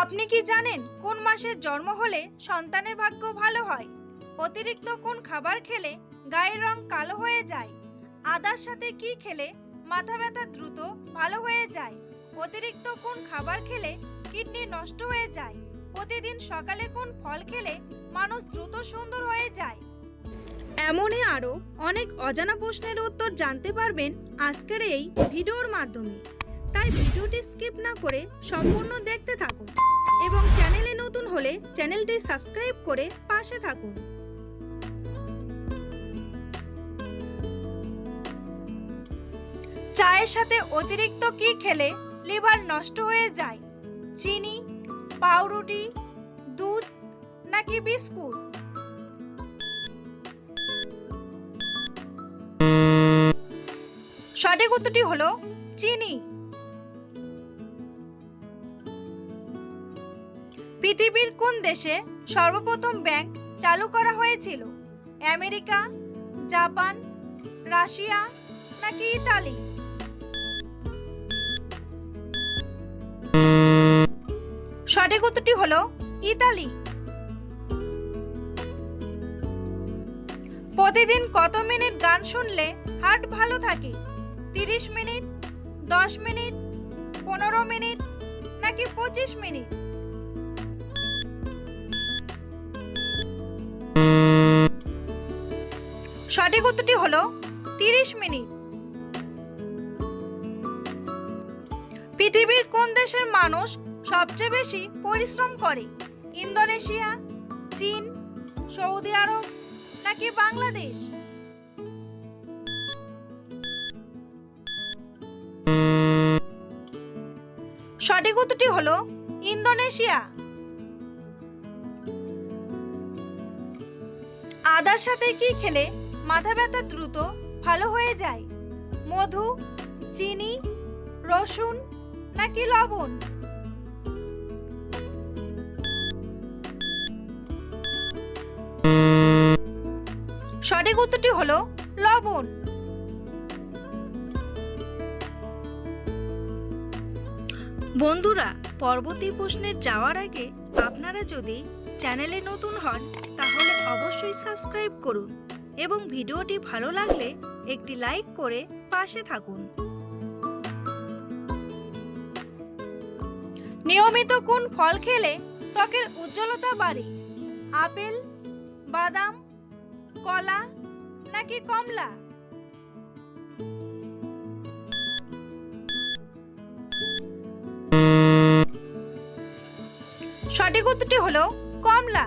আপনি কি জানেন কোন মাসে জন্ম হলে সন্তানের ভাগ্য ভালো হয়? অতিরিক্ত কোন খাবার খেলে গায়ের রং কালো হয়ে যায়? আদার সাথে কি খেলে মাথা ব্যথা দ্রুত ভালো হয়ে যায়? অতিরিক্ত কোন খাবার খেলে কিডনি নষ্ট হয়ে যায়? প্রতিদিন সকালে কোন ফল খেলে মানুষ দ্রুত সুন্দর হয়ে যায়? এমনই আরও অনেক অজানা প্রশ্নের উত্তর জানতে পারবেন আজকের এই ভিডিওর মাধ্যমে। তাই ভিডিওটি স্কিপ না করে সম্পূর্ণ দেখতে থাকুন এবং চ্যানেলে নতুন হলে চ্যানেলটি সাবস্ক্রাইব করে পাশে থাকুন। চায়ের সাথে অতিরিক্ত কি খেলে লিভার নষ্ট হয়ে যায়? চিনি, পাউরুটি, দুধ নাকি বিস্কুট? সঠিক উত্তরটি হলো চিনি। পৃথিবীর কোন দেশে সর্বপ্রথম ব্যাংক চালু করা হয়েছিল? আমেরিকা, জাপান, রাশিয়া নাকি ইতালি? সঠিক উত্তরটি হলো ইতালি। প্রতিদিন কত মিনিট গান শুনলে হার্ট ভালো থাকে? তিরিশ মিনিট, দশ মিনিট, পনেরো মিনিট নাকি পঁচিশ মিনিট? সঠিক উত্তরটি হলো তিরিশ মিনিট। পৃথিবীর কোন দেশের মানুষ সবচেয়ে বেশি পরিশ্রম করে? ইন্দোনেশিয়া, চীন, সৌদি আরব নাকি বাংলাদেশ? সঠিক উত্তরটি হলো ইন্দোনেশিয়া। আদার সাথে কি খেলে মাথা ব্যথা দ্রুত ভালো হয়ে যায়। মধু, চিনি, রসুন নাকি লবণ? সঠিক উত্তরটি হলো লবণ। বন্ধুরা পরবর্তী প্রশ্নের যাওয়ার আগে আপনারা যদি চ্যানেলে নতুন হন, তাহলে অবশ্যই সাবস্ক্রাইব করুন। এবং ভিডিওটি ভালো লাগলে একটি লাইক করে পাশে থাকুন। নিয়মিত কোন ফল খেলে ত্বকের উজ্জ্বলতা বাড়ে? আপেল, বাদাম, কলা নাকি কমলা? সঠিক উত্তরটি হলো কমলা।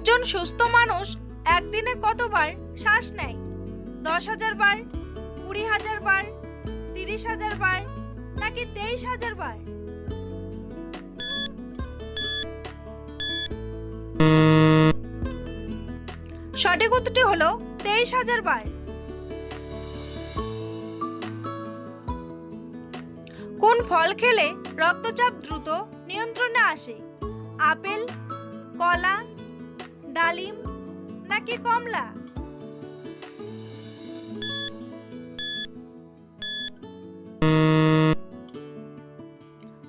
একজন সুস্থ মানুষ একদিনে কতবার শ্বাস নেয়? দশ হাজার বার, কুড়ি হাজার বার, তিরিশ হাজার বার, নাকি তেইশ হাজার বার? সঠিক উত্তরটি হলো তেইশ হাজার বার। কোন ফল খেলে রক্তচাপ দ্রুত নিয়ন্ত্রণে আসে? আপেল, কলা ডালিম নাকি কমলা?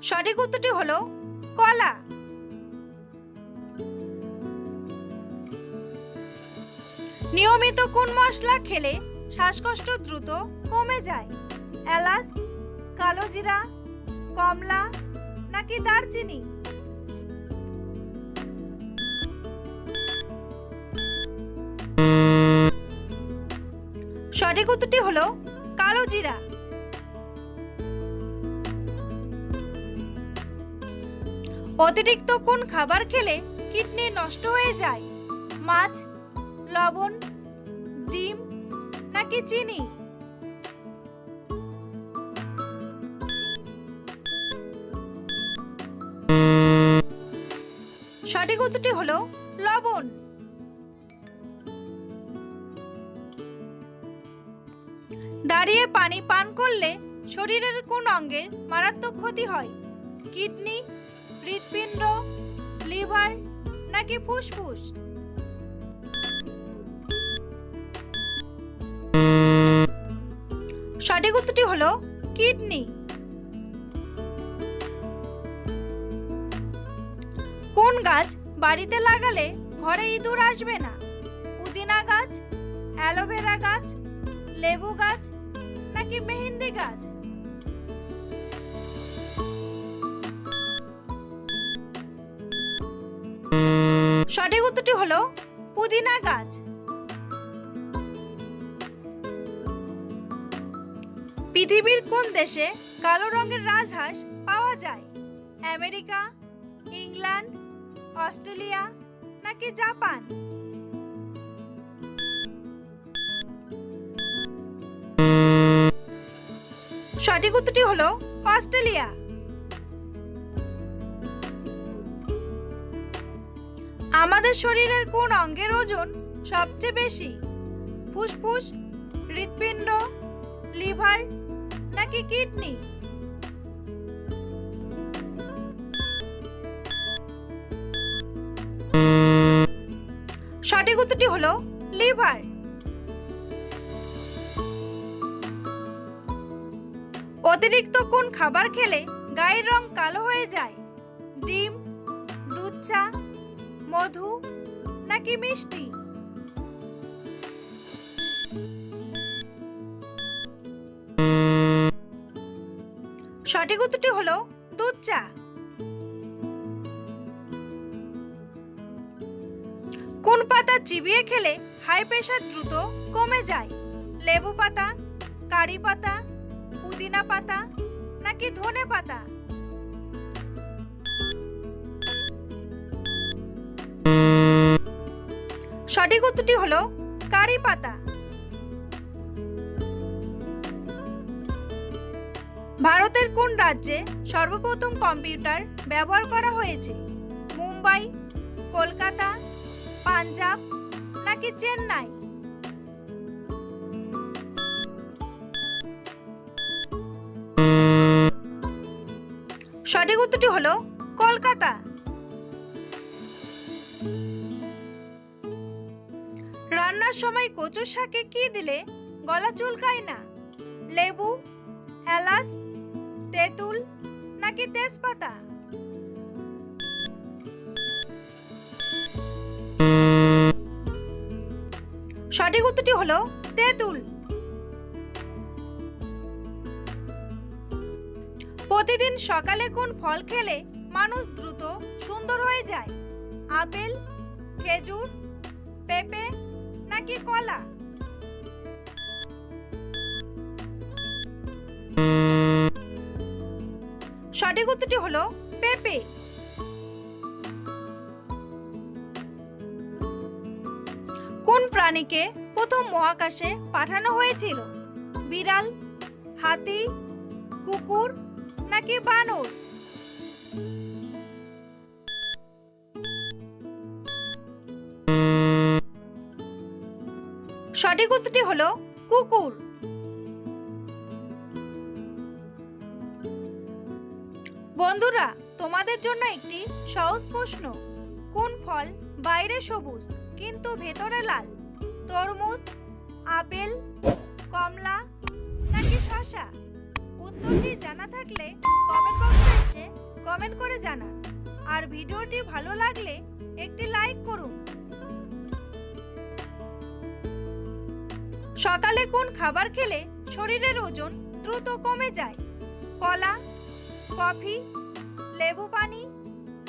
সঠিক উত্তরটি হলো কলা। নিয়মিত কোন মশলা খেলে শ্বাসকষ্ট দ্রুত কমে যায়? এলাচ, কালো জিরা, কমলা নাকি দারচিনি? সঠিক উত্তরটি হলো কালো জিরা। অতিরিক্ত কোন খাবার খেলে কিডনি নষ্ট হয়ে যায়? মাছ, লবণ, ডিম নাকি চিনি? সঠিক উত্তরটি হলো লবণ। দাঁড়িয়ে পানি পান করলে শরীরের কোন অঙ্গের মারাত্মক ক্ষতি হয়? কিডনি, হৃৎপিণ্ড, লিভার নাকি ফুসফুস? সঠিক উত্তরটি হলো কিডনি। কোন গাছ বাড়িতে লাগালে ঘরে ইঁদুর আসবে না? পুদিনা গাছ, অ্যালোভেরা গাছ, লেবু গাছ নাকি মেহেন্দি গাছ? সঠিক উত্তরটি হলো পুদিনা গাছ। পৃথিবীর কোন দেশে কালো রঙের রাজহাঁস পাওয়া যায়? আমেরিকা, ইংল্যান্ড, অস্ট্রেলিয়া নাকি জাপান? সঠিক উত্তরটি হলো অস্ট্রেলিয়া। আমাদের শরীরের কোন অঙ্গের ওজন সবচেয়ে বেশি? ফুসফুস, হৃৎপিণ্ড, লিভার নাকি কিডনি? সঠিক উত্তরটি হলো লিভার। অতিরিক্ত কোন খাবার খেলে গায়ের রং কালো হয়ে যায়? ডিম, দুধ চা, মধু নাকি মিষ্টি? সঠিক উত্তরটি হলো দুধ চা। কোন পাতা চিবিয়ে খেলে হাই প্রেশার দ্রুত কমে যায়? লেবু পাতা, কারি পাতা পুদিনা পাতা নাকি ধনে পাতা? সঠিক উত্তরটি হলো কারি পাতা। ভারতের কোন রাজ্যে সর্বপ্রথম কম্পিউটার ব্যবহার করা হয়েছে? মুম্বাই, কলকাতা, পাঞ্জাব নাকি চেন্নাই? সঠিক উত্তরটি হলো কলকাতা। রান্নার সময় কচুর শাকে কি দিলে গলা চুলকায় না? লেবু, এলাচ, তেঁতুল নাকি তেজপাতা? সঠিক উত্তরটি হলো তেঁতুল। প্রতিদিন সকালে কোন ফল খেলে মানুষ দ্রুত সুন্দর হয়ে যায়? আপেল, খেজুর, পেঁপে নাকি কলা? সঠিক উত্তরটি হলো পেঁপে। কোন প্রাণীকে প্রথম মহাকাশে পাঠানো হয়েছিল? বিড়াল, হাতি, কুকুর নাকি বানর। সঠিক উত্তরটি হলো কুকুর। বন্ধুরা, তোমাদের জন্য একটি সহজ প্রশ্ন। কোন ফল বাইরে সবুজ, কিন্তু ভেতরে লাল? তরমুজ, আপেল, কমলা নাকি শসা? উত্তরটি জানা থাকলে কমেন্ট বক্সে এসে কমেন্ট করে জানান। আর ভিডিওটি ভালো লাগলে একটি লাইক করুন। সকালে কোন খাবার খেলে শরীরের ওজন দ্রুত কমে যায়? কলা, কফি, লেবু পানি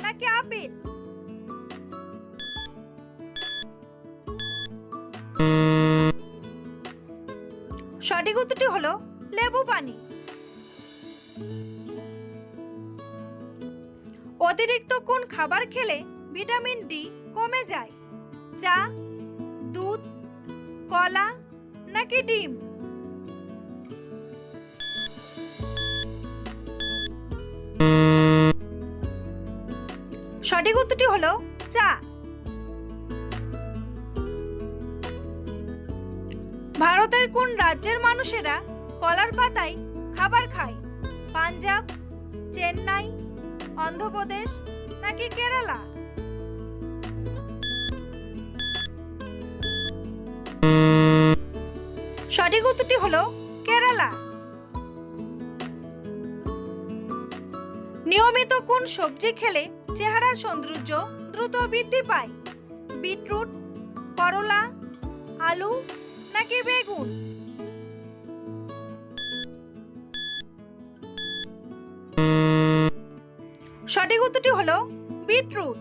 নাকি আপেল? সঠিক উত্তরটি হলো লেবু পানি। অতিরিক্ত কোন খাবার খেলে ভিটামিন ডি কমে যায়? চা, দুধ, কলা নাকি ডিম? সঠিক উত্তরটি হলো চা। ভারতের কোন রাজ্যের মানুষেরা কলার পাতায় খাবার খায়? পাঞ্জাব, চেন্নাই অন্ধ্রপ্রদেশ নাকি কেরালা? সঠিক উত্তরটি হলো কেরালা। নিয়মিত কোন সবজি খেলে চেহারার সৌন্দর্য দ্রুত বৃদ্ধি পায়? বিটরুট, করলা, আলু নাকি বেগুন? সঠিক উত্তরটি হলো বিটরুট।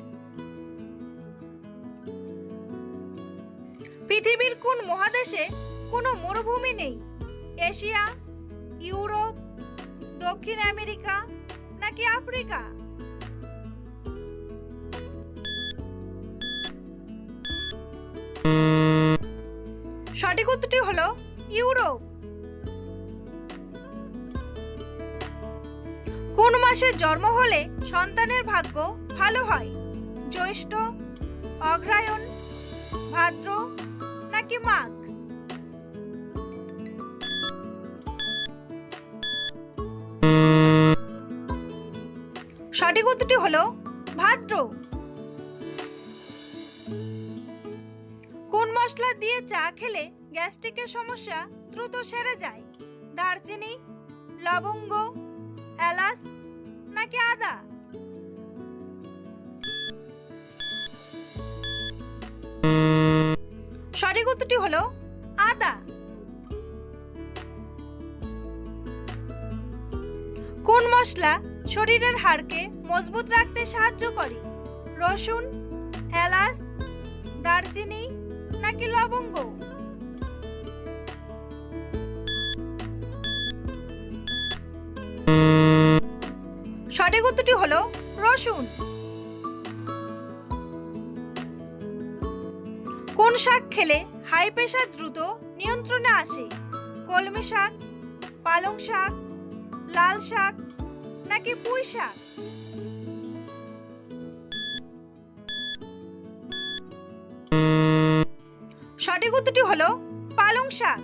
পৃথিবীর কোন মহাদেশে কোনো মরুভূমি নেই? এশিয়া, ইউরোপ, দক্ষিণ আমেরিকা নাকি আফ্রিকা? সঠিক উত্তরটি হলো ইউরোপ। কোন মাসে জন্ম হলে সন্তানের ভাগ্য ভালো হয়? জ্যৈষ্ঠ, অগ্রায়ণ, ভাদ্র নাকি মাঘ? সঠিক উত্তরটি হলো ভাদ্র। কোন মশলা দিয়ে চা খেলে গ্যাস্ট্রিকের সমস্যা দ্রুত সেরে যায়? দারচিনি, লবঙ্গ এলাচ নাকি আদা? সঠিক উত্তরটি হলো আদা। কোন মশলা শরীরের হাড়কে মজবুত রাখতে সাহায্য করে? রসুন, এলাচ, দারচিনি নাকি লবঙ্গ? সঠিক উত্তরটি হলো রসুন। কোন শাক খেলে হাই প্রেশার দ্রুত নিয়ন্ত্রণে আসে? কলমি শাক, পালং শাক, লাল শাক নাকি পুঁই শাক? সঠিক উত্তরটি হলো পালং শাক।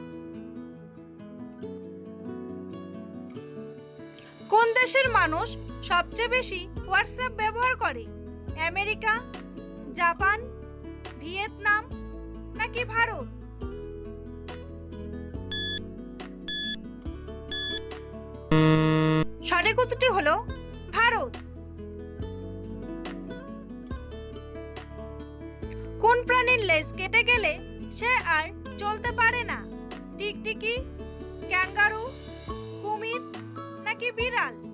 কোন দেশের মানুষ সবচেয়ে বেশি হোয়াটসঅ্যাপ ব্যবহার করে। আমেরিকা, জাপান, ভিয়েতনাম নাকি ভারত? সঠিক উত্তরটি হলো ভারত। কোন প্রাণীর লেজ কেটে গেলে সে আর চলতে পারে না? টিকটিকি, ক্যাঙ্গারু, কুমির নাকি বিড়াল?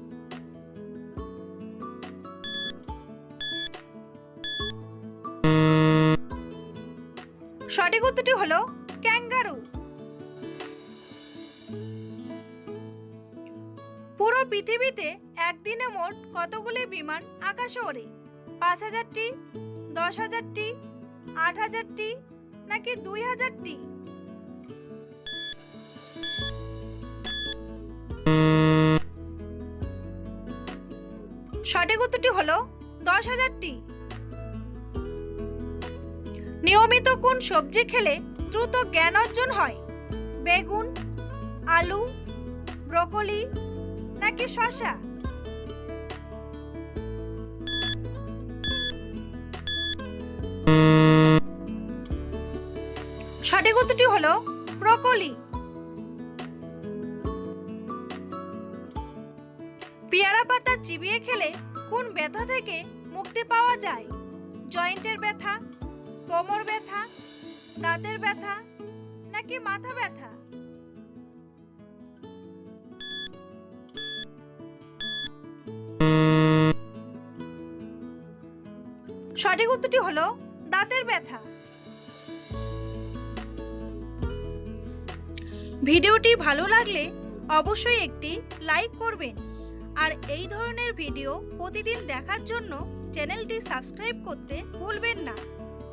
সঠিক উত্তরটি হলো ক্যাঙ্গারু। পুরো পৃথিবীতে একদিনে মোট কতগুলি বিমান আকাশে ওড়ে? পাঁচ হাজারটি, দশ হাজারটি, আট হাজারটি, নাকি দুই হাজারটি? সঠিক উত্তরটি হলো দশ হাজারটি। নিয়মিত কোন সবজি খেলে দ্রুত জ্ঞান অর্জন হয়? বেগুন, আলু, ব্রকলি নাকি শসা? সঠিক উত্তরটি হলো ব্রকলি। পেয়ারা পাতা চিবিয়ে খেলে কোন ব্যথা থেকে মুক্তি পাওয়া যায়? জয়েন্টের ব্যথা কোমর ব্যথা, দাঁতের ব্যথা, নাকি মাথা ব্যথা? সঠিক উত্তরটি হলো দাঁতের ব্যথা। ভিডিওটি ভালো লাগলে অবশ্যই একটি লাইক করবেন। আর এই ধরনের ভিডিও প্রতিদিন দেখার জন্য চ্যানেলটি সাবস্ক্রাইব করতে ভুলবেন না।